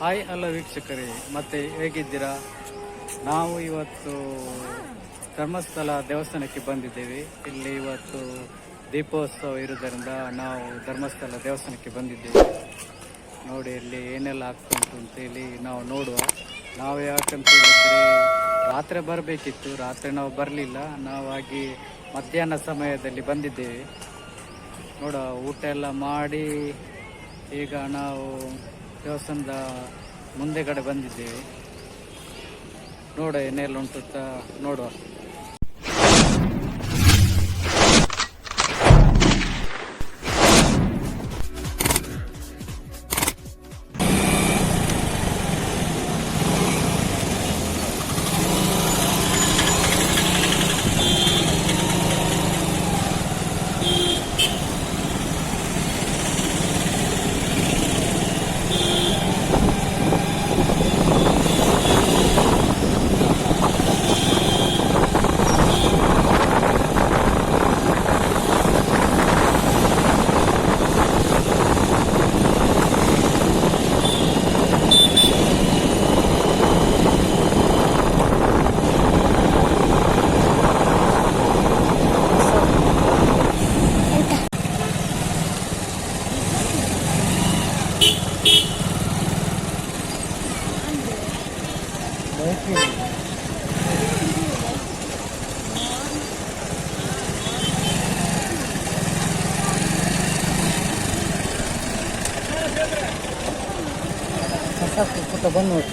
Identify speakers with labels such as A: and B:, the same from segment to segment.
A: Hi ಅಲ್ಲ ವೀಕ್ಷಕರೇ, ಮತ್ತೆ ಹೇಗಿದ್ದೀರಾ? ನಾವು ಇವತ್ತು ಧರ್ಮಸ್ಥಳ ದೇವಸ್ಥಾನಕ್ಕೆ ಬಂದಿದ್ದೇವೆ. ಇಲ್ಲಿ ಇವತ್ತು ದೀಪೋತ್ಸವ ಇರುವುದರಿಂದ ನಾವು ಧರ್ಮಸ್ಥಳ ದೇವಸ್ಥಾನಕ್ಕೆ ಬಂದಿದ್ದೇವೆ. ನೋಡಿ, ಇಲ್ಲಿ ಏನೆಲ್ಲ ಆಗ್ತುಂಟು ಅಂತೇಳಿ ನಾವು ನೋಡುವ. ನಾವು ಯಾಕಂತ ಹೇಳಿದ್ರೆ, ರಾತ್ರಿ ಬರಬೇಕಿತ್ತು. ರಾತ್ರಿ ನಾವು ಬರಲಿಲ್ಲ. ನಾವಾಗಿ ಮಧ್ಯಾಹ್ನ ಸಮಯದಲ್ಲಿ ಬಂದಿದ್ದೇವೆ. ನೋಡುವ, ಊಟ ಎಲ್ಲ ಮಾಡಿ ಈಗ ನಾವು ದೇವಸ್ಥಾನದ ಮುಂದೆಗಡೆ ಬಂದಿದ್ದೇವೆ. ನೋಡ ಏನೆಲ್ಲ ಉಂಟು ಅಂತ ನೋಡುವ. ಬಂದು ನೋಡಿ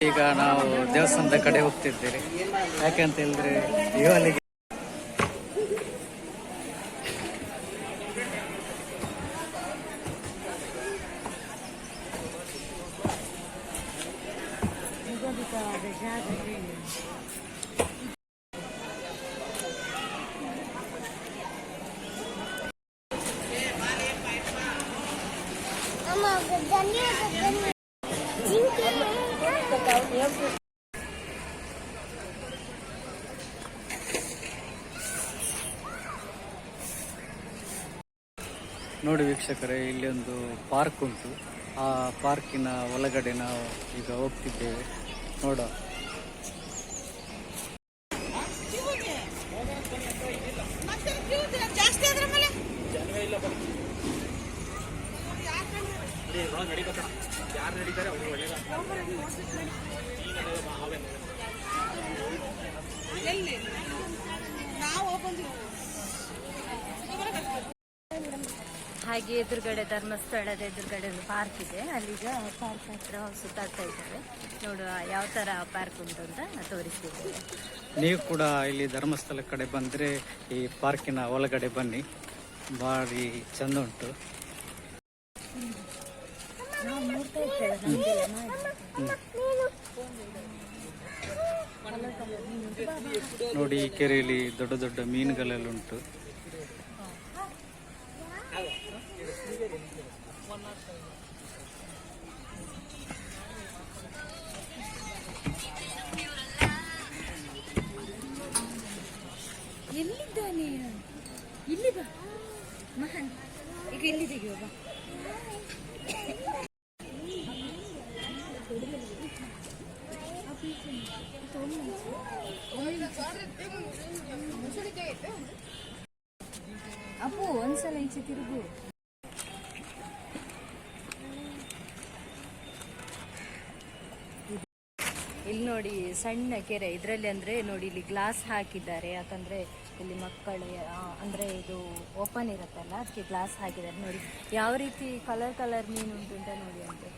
A: ಈಗ ನಾವು ದೇವಸ್ಥಾನದ ಕಡೆ ಹೋಗ್ತಿರ್ತೀರಿ ಯಾಕಂತ ಹೇಳಿದ್ರೆ? ಇವಳಿಗೆ ನೋಡಿ ವೀಕ್ಷಕರೇ ಇಲ್ಲಿ ಒಂದು ಪಾರ್ಕ್ ಉಂಟು. ಆ ಪಾರ್ಕಿನ ಒಳಗಡೆ ನಾವು ಈಗ ಹೋಗ್ತಿದ್ದೇವೆ. ನೋಡ
B: ಹಾಗೆ ಎದುರುಗಡೆ ಧರ್ಮಸ್ಥಳದ ಎದುರುಗಡೆ ಒಂದು ಪಾರ್ಕ್ ಇದೆ. ಅಲ್ಲಿಗ ಪಾರ್ಕ್ ಹತ್ರ ಸುತ್ತಾಡ್ತಾ ಇದ್ದಾರೆ. ನೋಡುವ ಯಾವ ತರ ಪಾರ್ಕ್ ಉಂಟು ಅಂತ ತೋರಿಸ್ತಿದ್ದೇವೆ
A: ನೀವು ಕೂಡ ಇಲ್ಲಿ ಧರ್ಮಸ್ಥಳ ಕಡೆ ಬಂದರೆ ಈ ಪಾರ್ಕಿನ ಒಳಗಡೆ ಬನ್ನಿ. ಭಾರಿ ಚಂದ ಉಂಟು.
B: ನಾವು ನೋಡ್ತಾ
A: ನೋಡಿ ಈ ಕೆರೆಯಲ್ಲಿ ದೊಡ್ಡ ದೊಡ್ಡ ಮೀನುಗಳೆಲ್ಲ ಉಂಟು.
B: ಎಲ್ಲಿದ್ದಾನೆ? ಇಲ್ಲಿ ಬಾ. ಮಹಾನ್, ಈಗ ಬಾ. ಅಪ್ಪು, ಒಂದ್ಸಲ ಈಚೆ ತಿರುಗು. ಇಲ್ಲಿ ನೋಡಿ ಸಣ್ಣ ಕೆರೆ. ಇದರಲ್ಲಿ ಅಂದ್ರೆ ನೋಡಿ ಇಲ್ಲಿ ಗ್ಲಾಸ್ ಹಾಕಿದ್ದಾರೆ. ಯಾಕಂದ್ರೆ ಇಲ್ಲಿ ಮಕ್ಕಳು ಅಂದ್ರೆ ಇದು ಓಪನ್ ಇರುತ್ತಲ್ಲ, ಅದಕ್ಕೆ ಗ್ಲಾಸ್ ಹಾಕಿದ್ದಾರೆ ನೋಡಿ. ಯಾವ ರೀತಿ ಕಲರ್ ಕಲರ್ ಮೀನು ಉಂಟು ಅಂತ ನೋಡಿ ಅಂತೆ.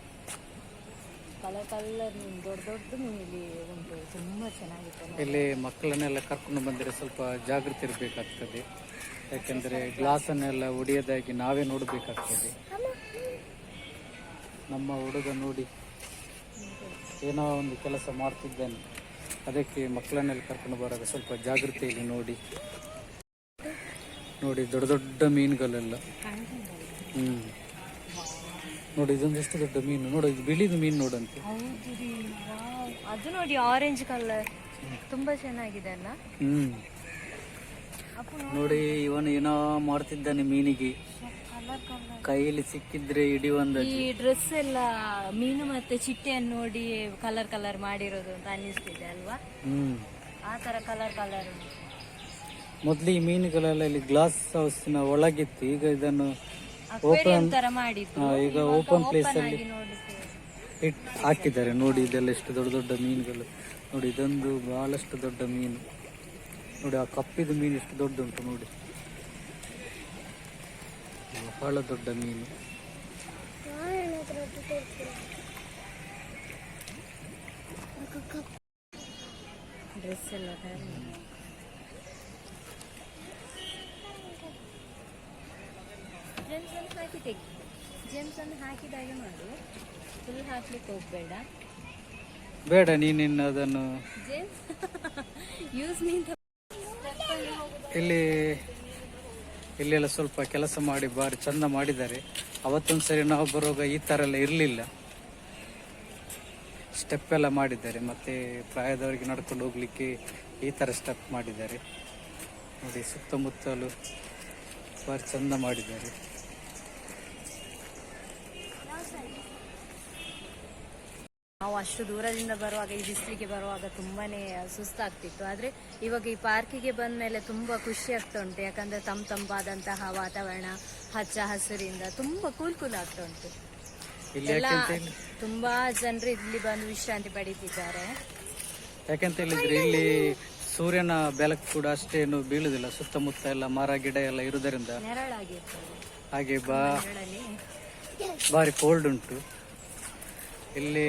B: ಕಲರ್ ಕಲರ್ ಮೀನು, ದೊಡ್ಡ ದೊಡ್ಡ ಮೀನು ಇಲ್ಲಿ ಉಂಟು, ತುಂಬ ಚೆನ್ನಾಗಿತ್ತು.
A: ಇಲ್ಲಿ ಮಕ್ಕಳನ್ನೆಲ್ಲ ಕರ್ಕೊಂಡು ಬಂದರೆ ಸ್ವಲ್ಪ ಜಾಗೃತಿ ಇರಬೇಕಾಗ್ತದೆ. ಯಾಕೆಂದರೆ ಗ್ಲಾಸನ್ನೆಲ್ಲ ಒಡೆಯದಾಗಿ ನಾವೇ ನೋಡಬೇಕಾಗ್ತದೆ. ನಮ್ಮ ಹುಡುಗ ನೋಡಿ, ಏನೋ ಒಂದು ಕೆಲಸ ಮಾಡ್ತಿದ್ದಾನೆ. ಅದಕ್ಕೆ ಮಕ್ಕಳನ್ನೆಲ್ಲ ಕರ್ಕೊಂಡು ಬರೋದು ಸ್ವಲ್ಪ ಜಾಗೃತಿಯಲ್ಲಿ ನೋಡಿ. ನೋಡಿ ದೊಡ್ಡ ದೊಡ್ಡ ಮೀನುಗಳೆಲ್ಲ. ಹ್ಮ್. ನೋಡಿ ಇದೊಂದಿಷ್ಟು ದೊಡ್ಡ ಮೀನು. ನೋಡಿ ಇದು ಬಿಳಿದು ಮೀನು ನೋಡಂತೆ.
B: ಅದು ನೋಡಿ ಆರೆಂಜ್ ಕಲರ್ ತುಂಬಾ ಚೆನ್ನಾಗಿದೆ ಅಲ್ಲ?
A: ನೋಡಿ ಇವನು ಏನೋ ಮಾಡ್ತಿದ್ದಾನೆ ಮೀನಿಗೆ. ಕೈಯಲ್ಲಿ ಸಿಕ್ಕಿದ್ರೆ ಹಿಡಿಯುವಂದ
B: ಈ ಡ್ರೆಸ್ ಎಲ್ಲ ಮೀನು ಮತ್ತೆ ಚಿಟ್ಟೆಯನ್ನು ನೋಡಿ ಕಲರ್ ಕಲರ್ ಮಾಡಿರೋದು ಅಂತ ಅನ್ನಿಸ್ತಿದೆ ಅಲ್ವಾ?
A: ಹ್ಮ್.
B: ಆ ತರ ಕಲರ್ ಕಲರ್
A: ಮೊದ್ಲು ಈ ಮೀನುಗಳೆಲ್ಲ ಇಲ್ಲಿ ಗ್ಲಾಸ್ನ ಒಳಗಿತ್ತು. ಈಗ ಇದನ್ನು
B: ಓಪನ್ ತರ
A: ಮಾಡಿದ್ರು. ಈಗ ಓಪನ್ ಪ್ಲೇಸ್ ಅಲ್ಲಿ ಇಟ್ ಹಾಕಿದ್ದಾರೆ. ನೋಡಿ ಇದೆಲ್ಲ ಎಷ್ಟು ದೊಡ್ಡ ದೊಡ್ಡ ಮೀನುಗಳು. ನೋಡಿ ಇದೊಂದು ಬಹಳಷ್ಟು ದೊಡ್ಡ ಮೀನು. ನೋಡಿ ಆ ಕಪ್ಪಿದ ಮೀನು ಎಷ್ಟು ದೊಡ್ಡ ಉಂಟು ನೋಡಿ. ಬಹಳ ದೊಡ್ಡ ಮೀನು.
B: ಡ್ರೆಸ್ ಎಲ್ಲ ಜೆಮ್ಸ್ ಅನ್ನು ಹಾಕಿ ತೆಗಿ. ಜೆಮ್ಸ್ ಅನ್ನು ಹಾಕಿದಾಗೆ ಮಾಡು. ಫುಲ್ ಹಾಕ್ಲಿಕ್ಕೆ ಹೋಗ್ಬೇಡ.
A: ಬೇಡ ನೀನಿನ್ನು ಅದನ್ನು
B: ಜೇಮ್ಸ್ ಯೂಸ್ ನಿಂತ
A: ಇಲ್ಲಿ ಇಲ್ಲೆಲ್ಲ ಸ್ವಲ್ಪ ಕೆಲಸ ಮಾಡಿ ಬಾರಿ ಚಂದ ಮಾಡಿದ್ದಾರೆ. ಅವತ್ತೊಂದು ಸರಿ ನಾವು ಬರುವಾಗ ಈ ಥರ ಎಲ್ಲ ಇರಲಿಲ್ಲ. ಸ್ಟೆಪ್ ಎಲ್ಲ ಮಾಡಿದ್ದಾರೆ. ಮತ್ತು ಪ್ರಾಯದವರಿಗೆ ನಡ್ಕೊಂಡು ಹೋಗ್ಲಿಕ್ಕೆ ಈ ಥರ ಸ್ಟೆಪ್ ಮಾಡಿದ್ದಾರೆ. ನೋಡಿ ಸುತ್ತಮುತ್ತಲು ಬಾರಿ ಚಂದ ಮಾಡಿದ್ದಾರೆ.
B: ನಾವು ಅಷ್ಟು ದೂರದಿಂದ ಬರುವಾಗ ಈ ಬಿಸಿಲಿಗೆ ಬರುವಾಗ ತುಂಬಾನೇ ಸುಸ್ತಾಗ್ತಿತ್ತು. ಆದ್ರೆ ಇವಾಗ ಈ ಪಾರ್ಕಿಗೆ ಬಂದ ಮೇಲೆ ತುಂಬಾ ಖುಷಿ ಆಗ್ತಾ ಉಂಟು ಯಾಕಂದ್ರೆ ತಂಪು ತಂಪಾದಂತಹ ವಾತಾವರಣ ಹಚ್ಚ ಹಸಿರಿಂದ ತುಂಬಾ ಕೂಲ್ ಕೂಲ್ ಆಗ್ತಾ ಉಂಟು ಎಲ್ಲ ತುಂಬಾ ಜನರು ಇಲ್ಲಿ ಬಂದು ವಿಶ್ರಾಂತಿ ಪಡೀತಿದ್ದಾರೆ.
A: ಯಾಕಂತ ಹೇಳಿದ್ರೆ ಇಲ್ಲಿ ಸೂರ್ಯನ ಬೆಳಕು ಕೂಡ ಅಷ್ಟೇನು ಬೀಳುದಿಲ್ಲ. ಸುತ್ತಮುತ್ತ ಎಲ್ಲ ಮರ ಗಿಡ ಎಲ್ಲ ಇರುವುದರಿಂದ.
B: ನೆರಳಾಗಿರ್ತದೆ.
A: ಹಾಗೆ ಬಾ ಬಾರಿ ಕೋಲ್ಡ್ ಉಂಟು. ಇಲ್ಲಿ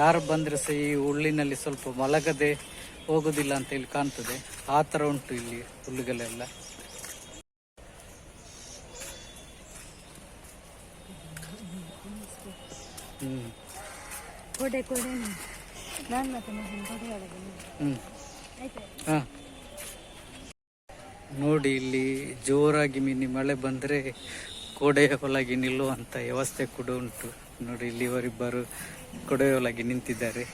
A: ಯಾರು ಬಂದ್ರೆ ಸಹ ಈ ಹುಲ್ಲಿನಲ್ಲಿ ಸ್ವಲ್ಪ ಮಲಗದೆ ಹೋಗುದಿಲ್ಲ ಅಂತ ಇಲ್ಲಿ ಕಾಣ್ತದೆ. ಆ ಥರ ಉಂಟು ಇಲ್ಲಿ ಹುಲ್ಲುಗಳೆಲ್ಲ. ನೋಡಿ ಇಲ್ಲಿ ಜೋರಾಗಿ ಮಿನಿ ಮಳೆ ಬಂದ್ರೆ ಕೋಡೆಯ ಒಳಗೆ ನಿಲ್ಲುವಂಥ ವ್ಯವಸ್ಥೆ ಕೂಡ ಉಂಟು. ನೋಡಿ ಇಲ್ಲಿ ಇವರಿಬ್ಬರು ಕೊಡೆಯೊಳಗೆ ನಿಂತಿದ್ದಾರೆ.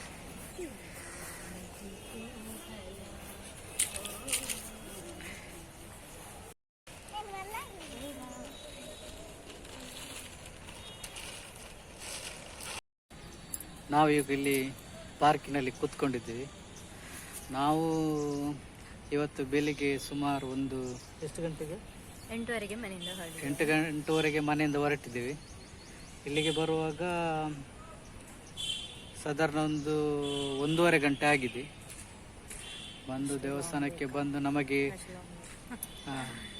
A: ನಾವು ಈಗ ಇಲ್ಲಿ ಪಾರ್ಕಿನಲ್ಲಿ ಕೂತ್ಕೊಂಡಿದ್ದೀವಿ. ನಾವು ಇವತ್ತು ಬೆಳಿಗ್ಗೆ ಸುಮಾರು ಒಂದು ಎಷ್ಟು ಗಂಟೆಗೆ?
B: ಎಂಟುವರೆಗೆ ಮನೆಯಿಂದ
A: ಎಂಟು ಗಂಟೆವರೆಗೆ ಮನೆಯಿಂದ ಹೊರಟಿದ್ದೀವಿ. ಇಲ್ಲಿಗೆ ಬರುವಾಗ ಸಾಧಾರಣ ಒಂದು ಒಂದೂವರೆ ಗಂಟೆ ಆಗಿದೆ. ಬಂದು ದೇವಸ್ಥಾನಕ್ಕೆ ಬಂದು ನಮಗೆ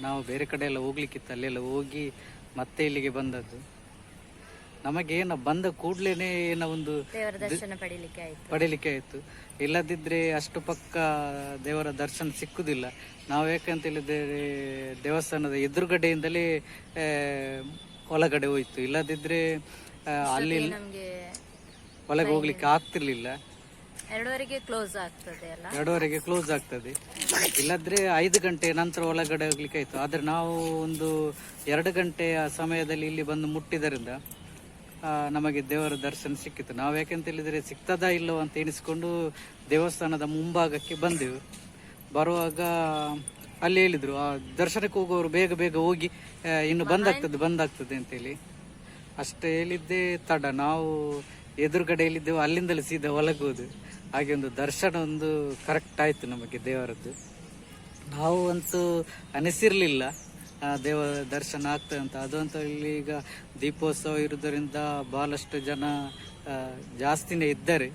A: ನಾವು ಬೇರೆ ಕಡೆ ಎಲ್ಲ ಹೋಗ್ಲಿಕ್ಕಿತ್ತು ಅಲ್ಲೆಲ್ಲ ಹೋಗಿ ಮತ್ತೆ ಇಲ್ಲಿಗೆ ಬಂದದ್ದು. ನಮಗೆ ಏನೋ ಬಂದ ಕೂಡ್ಲೇನೆ ಏನೋ ಒಂದು
B: ಪಡೀಲಿಕ್ಕೆ ಆಯ್ತು.
A: ಇಲ್ಲದಿದ್ರೆ ಇಲ್ಲದಿದ್ದರೆ ಅಷ್ಟು ಪಕ್ಕ ದೇವರ ದರ್ಶನ ಸಿಕ್ಕುದಿಲ್ಲ. ನಾವು ಯಾಕಂತ ಹೇಳಿದ್ರೆ ದೇವಸ್ಥಾನದ ಎದುರುಗಡೆಯಿಂದಲೇ ಒಳಗಡೆ ಹೋಯ್ತು. ಇಲ್ಲದಿದ್ರೆ ಅಲ್ಲಿ ಒಳಗೆ ಹೋಗ್ಲಿಕ್ಕೆ ಆಗ್ತಿರ್ಲಿಲ್ಲ.
B: ಎರಡುವರೆಗೆ ಕ್ಲೋಸ್ ಆಗ್ತದೆ ಅಲ್ಲ?
A: ಎರಡೂವರೆಗೆ ಕ್ಲೋಸ್ ಆಗ್ತದೆ. ಇಲ್ಲದ್ರೆ ಐದು ಗಂಟೆ ನಂತರ ಒಳಗಡೆ ಹೋಗ್ಲಿಕ್ಕೆ ಆಯ್ತು. ಆದ್ರೆ ನಾವು ಒಂದು ಎರಡು ಗಂಟೆಯ ಸಮಯದಲ್ಲಿ ಇಲ್ಲಿ ಬಂದು ಮುಟ್ಟಿದ್ದರಿಂದ ನಮಗೆ ದೇವರ ದರ್ಶನ ಸಿಕ್ಕಿತು. ನಾವು ಯಾಕೆಂತ ಹೇಳಿದ್ರೆ ಸಿಗ್ತದಾ ಇಲ್ಲವೋ ಅಂತ ಎಣಿಸ್ಕೊಂಡು ದೇವಸ್ಥಾನದ ಮುಂಭಾಗಕ್ಕೆ ಬಂದೆವು. ಬರುವಾಗ ಅಲ್ಲಿ ಹೇಳಿದ್ರು ಆ ದರ್ಶನಕ್ಕೆ ಹೋಗುವವರು ಬೇಗ ಬೇಗ ಹೋಗಿ ಆ, ಇನ್ನು ಬಂದಾಗ್ತದೆ ಬಂದಾಗ್ತದೆ ಅಂತೇಳಿ ಅಷ್ಟೇ ಹೇಳಿದ್ದೆ ತಡ. ನಾವು ಎದುರುಗಡೆ ಹೇಳಿದ್ದೆವು ಅಲ್ಲಿಂದಲೇ ಸೀದಾ ಒಳಗೋದು. ಹಾಗೆ ಒಂದು ದರ್ಶನ ಒಂದು ಕರೆಕ್ಟ್ ಆಯ್ತು ನಮಗೆ ದೇವರದ್ದು. ನಾವು ಅಂತೂ ಅನಿಸಿರ್ಲಿಲ್ಲ ಆ ದೇವ ದರ್ಶನ ಆಗ್ತದೆ ಅಂತ. ಅದು ಅಂತ ಇಲ್ಲಿ ಈಗ ದೀಪೋತ್ಸವ ಇರುವುದರಿಂದ ಭಾಳಷ್ಟು ಜನ ಆ, ಜಾಸ್ತಿನೇ ಇದ್ದಾರೆ.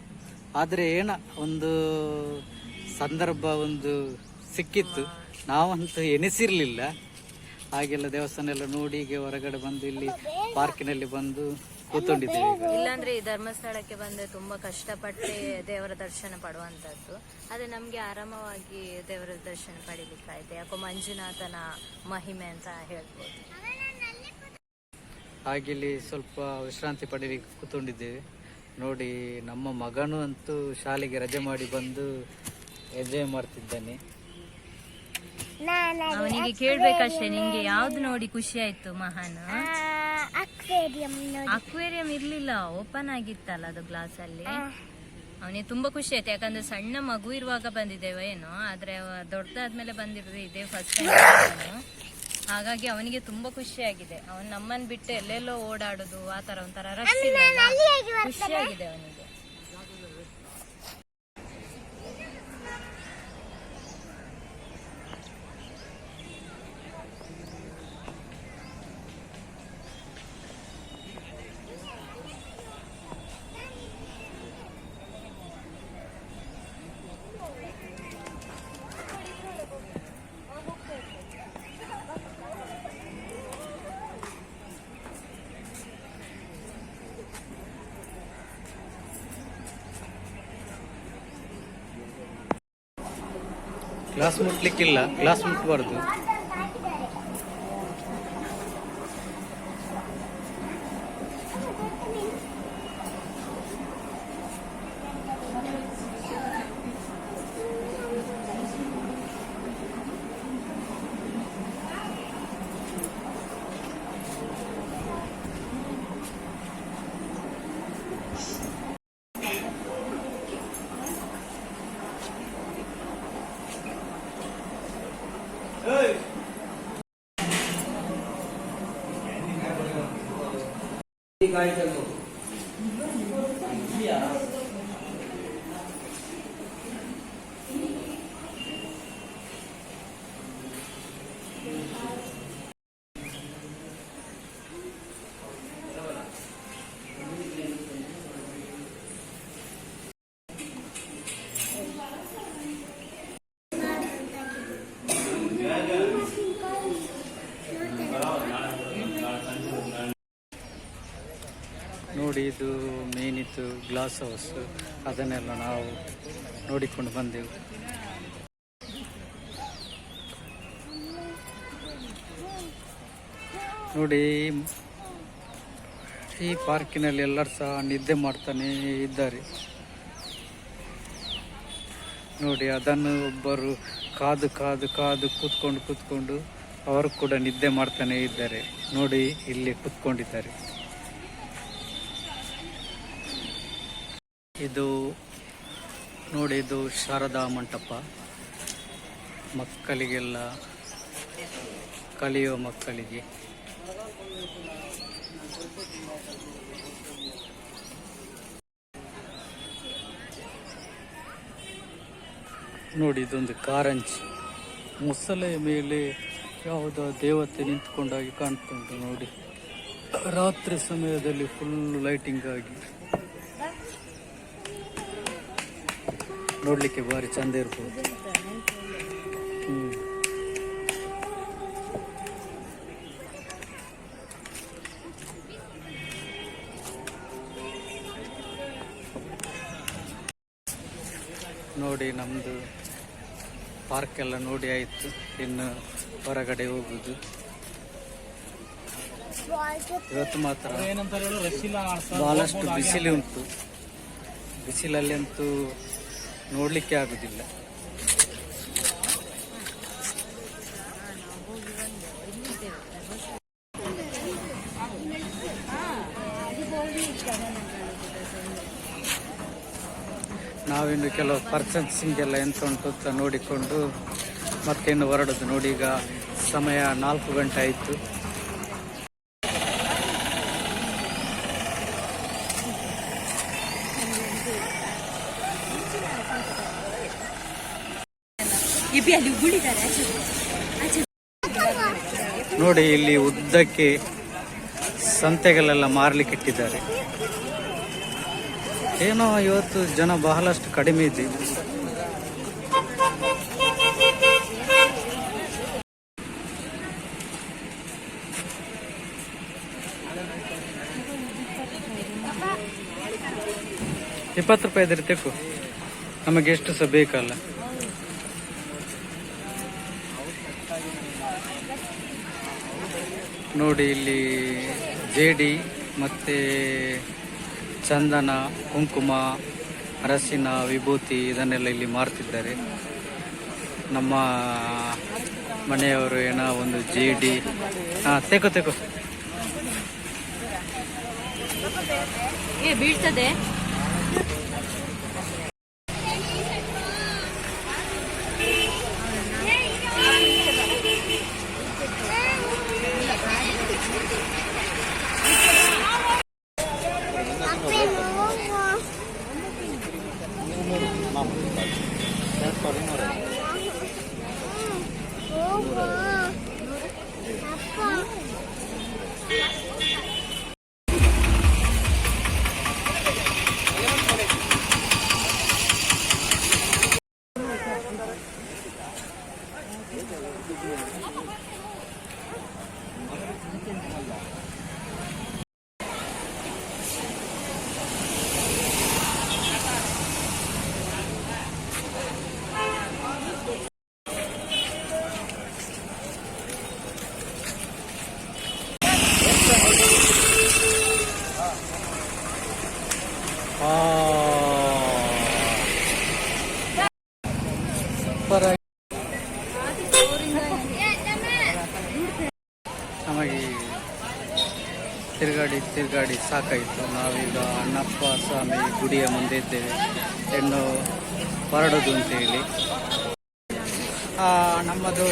A: ಆದರೆ ಏನ ಒಂದು ಸಂದರ್ಭ ಒಂದು ಸಿಕ್ಕಿತ್ತು. ನಾವಂತೂ ಎನಿಸಿರ್ಲಿಲ್ಲ ಹಾಗೆಲ್ಲ ದೇವಸ್ಥಾನ ಎಲ್ಲ ನೋಡಿ ಹೀಗೆ ಹೊರಗಡೆ ಬಂದು ಇಲ್ಲಿ ಪಾರ್ಕಿನಲ್ಲಿ ಬಂದು ಕೂತ್ಕೊಂಡಿದ್ದೇವೆ ಈಗ.
B: ಇಲ್ಲಾಂದ್ರೆ ಈ ಧರ್ಮಸ್ಥಳಕ್ಕೆ ಬಂದ್ರೆ ತುಂಬಾ ಕಷ್ಟಪಟ್ಟೆ ದೇವರ ದರ್ಶನ ಪಡುವಂತದ್ದು ಅದೇ ನಮ್ಗೆ ಆರಾಮವಾಗಿ ದೇವರ ದರ್ಶನ ಪಡಿಲಿಕ್ಕಾಯ್ತು ಯಾಕೋ ಮಂಜುನಾಥನ ಮಹಿಮೆ ಅಂತ ಹೇಳ್ಬೋದು.
A: ಹಾಗೆ ಇಲ್ಲಿ ಸ್ವಲ್ಪ ವಿಶ್ರಾಂತಿ ಪಡೀಲಿಕ್ಕೆ ಕೂತ್ಕೊಂಡಿದ್ದೇವೆ. ನೋಡಿ ನಮ್ಮ ಮಗನು ಅಂತೂ ಶಾಲೆಗೆ ರಜೆ ಮಾಡಿ ಬಂದು ಎಂಜಾಯ್ ಮಾಡ್ತಿದ್ದಾನೆ.
B: ಅವನಿಗೆ ಕೇಳ್ಬೇಕಷ್ಟೇ ನಿಂಗೆ ಯಾವ್ದು ನೋಡಿ ಖುಷಿ ಆಯ್ತು ಮಹಾನ್?
C: ಅಕ್ವೇರಿಯಂ
B: ಇರ್ಲಿಲ್ಲ ಓಪನ್ ಆಗಿತ್ತಲ್ಲ ಅದು ಗ್ಲಾಸ್ ಅಲ್ಲಿ? ಅವನಿಗೆ ತುಂಬಾ ಖುಷಿ ಆಯ್ತು ಯಾಕಂದ್ರೆ ಸಣ್ಣ ಮಗು ಇರುವಾಗ ಬಂದಿದ್ದೇವ ಏನೋ ಆದ್ರೆ ದೊಡ್ಡದಾದ್ಮೇಲೆ ಬಂದಿರೋದು ಇದೇ ಫಸ್ಟ್ ಟೈಮ್ ಹಾಗಾಗಿ ಅವನಿಗೆ ತುಂಬಾ ಖುಷಿ ಆಗಿದೆ. ಅವನ್ ನಮ್ಮನ್ ಬಿಟ್ಟು ಎಲ್ಲೆಲ್ಲೋ ಓಡಾಡುದು ಆ ತರ ಒಂಥರ? ಖುಷಿ ಆಗಿದೆ ಅವನಿಗೆ.
A: ಗ್ಲಾಸ್ ಮುಟ್ಲಿಕ್ಕಿಲ್ಲ ಗ್ಲಾಸ್ ಮುಟ್ಬಾರ್ದು. ನೋಡಿ ಇದು ಮೇನಿತ್ತು ಗ್ಲಾಸ್ ಹೌಸ್ ಅದನ್ನೆಲ್ಲ ನಾವು ನೋಡಿಕೊಂಡು ಬಂದೆವು. ನೋಡಿ, ಈ ಪಾರ್ಕಿನಲ್ಲಿ ಎಲ್ಲರೂ ಸಹ ನಿದ್ದೆ ಮಾಡ್ತಾನೆ ಇದ್ದಾರೆ. ನೋಡಿ, ಅದನ್ನು ಒಬ್ಬರು ಕಾದು ಕಾದು ಕಾದು ಕೂತ್ಕೊಂಡು ಕೂತ್ಕೊಂಡು ಅವರು ಕೂಡ ನಿದ್ದೆ ಮಾಡ್ತಾನೆ ಇದ್ದಾರೆ. ನೋಡಿ, ಇಲ್ಲಿ ಕೂತ್ಕೊಂಡಿದ್ದಾರೆ. ಇದು ನೋಡಿ, ಇದು ಶಾರದಾ ಮಂಟಪ. ಮಕ್ಕಳಿಗೆಲ್ಲ ಕಲಿಯೋ ಮಕ್ಕಳಿಗೆ. ನೋಡಿ, ಇದೊಂದು ಕಾರಂಜಿ. ಮುಸಲೆಯ ಮೇಲೆ ಯಾವುದೋ ದೇವತೆ ನಿಂತ್ಕೊಂಡಾಗಿ ಕಾಣ್ತುಂಟು ನೋಡಿ. ರಾತ್ರಿ ಸಮಯದಲ್ಲಿ ಫುಲ್ ಲೈಟಿಂಗ್ ಆಗಿ. ನೋಡ್ಲಿಕ್ಕೆ ಭಾರಿ ಚಂದ ಇರ್ಬೋದು ಹ್ಮ್. ನೋಡಿ ನಮ್ಮದು ಪಾರ್ಕ್ ಎಲ್ಲ ನೋಡಿ ಆಯಿತು. ಇನ್ನು ಹೊರಗಡೆ ಹೋಗುದು. ಇವತ್ತು ಮಾತ್ರ ಬಹಳಷ್ಟು ಬಿಸಿಲು ಉಂಟು. ಬಿಸಿಲಲ್ಲಿ ಅಂತೂ ನೋಡ್ಲಿಕ್ಕೆ ಆಗುದಿಲ್ಲ. ನಾವಿನ್ನು ಕೆಲವು ಪರ್ಚೇಸಿಂಗ್ ಎಲ್ಲ ಎಂತ ಉಂಟು ಅಂತ ನೋಡಿಕೊಂಡು ಮತ್ತೆ ಇನ್ನು ಹೊರಡೋದು ನೋಡಿ ಈಗ ಸಮಯ ನಾಲ್ಕು ಗಂಟೆ ಆಯಿತು. ನೋಡಿ, ಇಲ್ಲಿ ಉದ್ದಕ್ಕೆ ಸಂತೆಗಳೆಲ್ಲ ಮಾರ್ಲಿಕ್ಕೆ ಇಟ್ಟಿದ್ದಾರೆ. ಏನೋ ಇವತ್ತು ಜನ ಬಹಳಷ್ಟು ಕಡಿಮೆ ಇದೆ. ಇಪ್ಪತ್ತು ರೂಪಾಯಿ ಇದ್ರೆ ತೆಕ್ಕು. ನಮಗೆ ಎಷ್ಟು ಸಹ ಬೇಕಲ್ಲ. ನೋಡಿ ಇಲ್ಲಿ ಜೇಡಿ ಮತ್ತೆ ಚಂದನ, ಕುಂಕುಮ, ಅರಸಿನ, ವಿಭೂತಿ ಇದನ್ನೆಲ್ಲ ಇಲ್ಲಿ ಮಾರ್ತಿದ್ದಾರೆ. ನಮ್ಮ ಮನೆಯವರು ಏನೋ ಒಂದು ಜೇಡಿ. ಹಾ ತೆಕೋ ತೆಕೋ ಆ. ಸೂಪರ್ ಆಗಿ ನಮಗೆ ತಿರುಗಾಡಿ ತಿರುಗಾಡಿ ಸಾಕಾಯಿತು. ನಾವೀಗ ಅಣ್ಣಪ್ಪ ಸ್ವಾಮಿ ಗುಡಿಯ ಮುಂದೆ ಇದ್ದೇವೆ. ಹೆಣ್ಣು ಹೊರಡೋದು ಅಂತ ಹೇಳಿ ಆ, ನಮ್ಮದು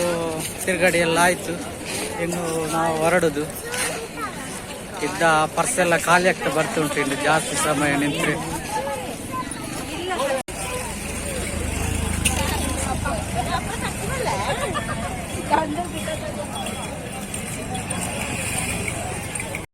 A: ತಿರುಗಾಡಿ ಎಲ್ಲ ಆಯಿತು. ಇನ್ನು ನಾವು ಹೊರಡೋದು. ಇದ್ದ ಪರ್ಸೆಲ್ಲ ಖಾಲಿ ಆಗ್ತಾ ಬರ್ತುಂಟು ಇನ್ನು ಜಾಸ್ತಿ ಸಮಯ ನಿಂತ್ರೆ.